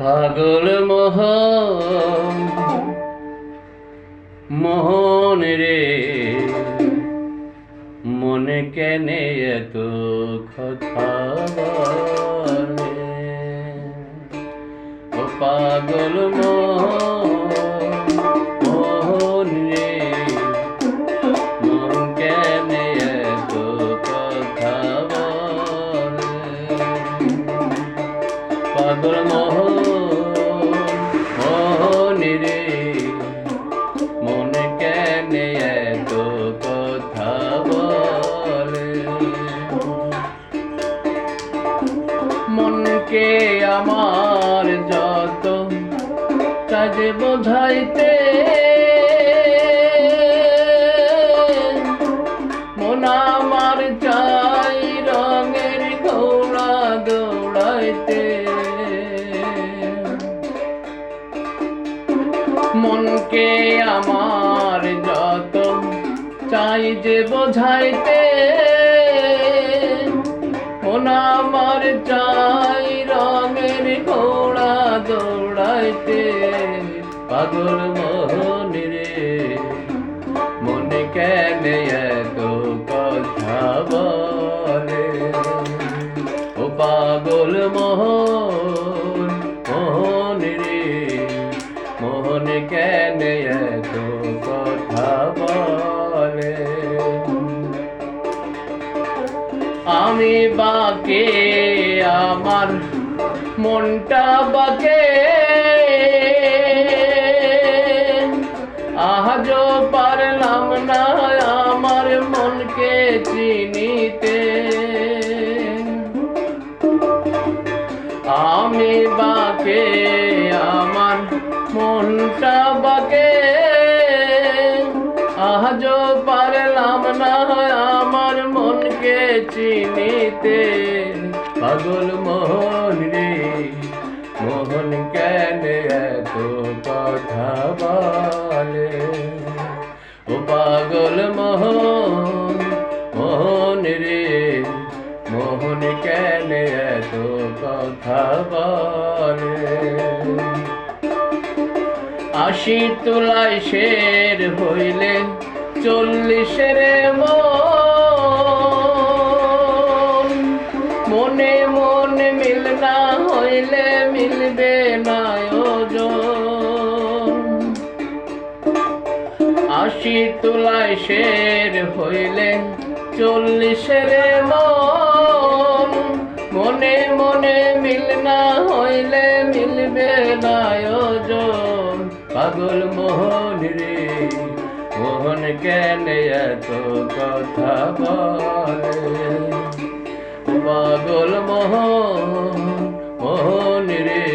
পাগল মোহ, মোহন রে, মনে কেনে এত কথা ও পাগল মোহন মন কেনে কথা পাগল মোহন কাজে বোঝাইতে। মন আমার চাই রঙের ঘোড়া দৌড়াইতে। মনকে আমার যত চাই যে বোঝাইতে। মন আমার চাই দৌড়াইতে পাগল মোহন রে। মনে কেন এত কথা বলে? ও পাগল মোহন মোহন রে। মোহন কেন এত কথা বলে? আমি বাকে, আমার মনটা বাকে। চিনিতে আমি বাকে, আমার মনটা বাকে। আজ পারলাম না আমার মনকে চিনিতে। পাগল মোহন রে, মোহন কেন এত কথা বলে? ও পাগল মোহন মোহন রে, মোহন কেন এত কথা বলে? আশি তোলায় শের হইলে চল্লিশের মন। মনে মন মিল না হইলে মিলবে না আশি তোলায় শের হইলে চল্লিশের মন। মনে মনে মিল না হইলে মিলবে না ওজন পাগল মোহন রে, মোহন কেন এত কথা বলে? পাগল মোহন মোহন রে,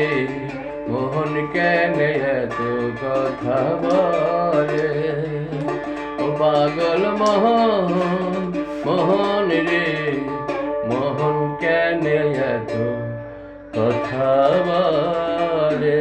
মোহন কেন এত কথা বলে? পাগল মোহন মোহন রে মোহন কেন এত কথা বলে?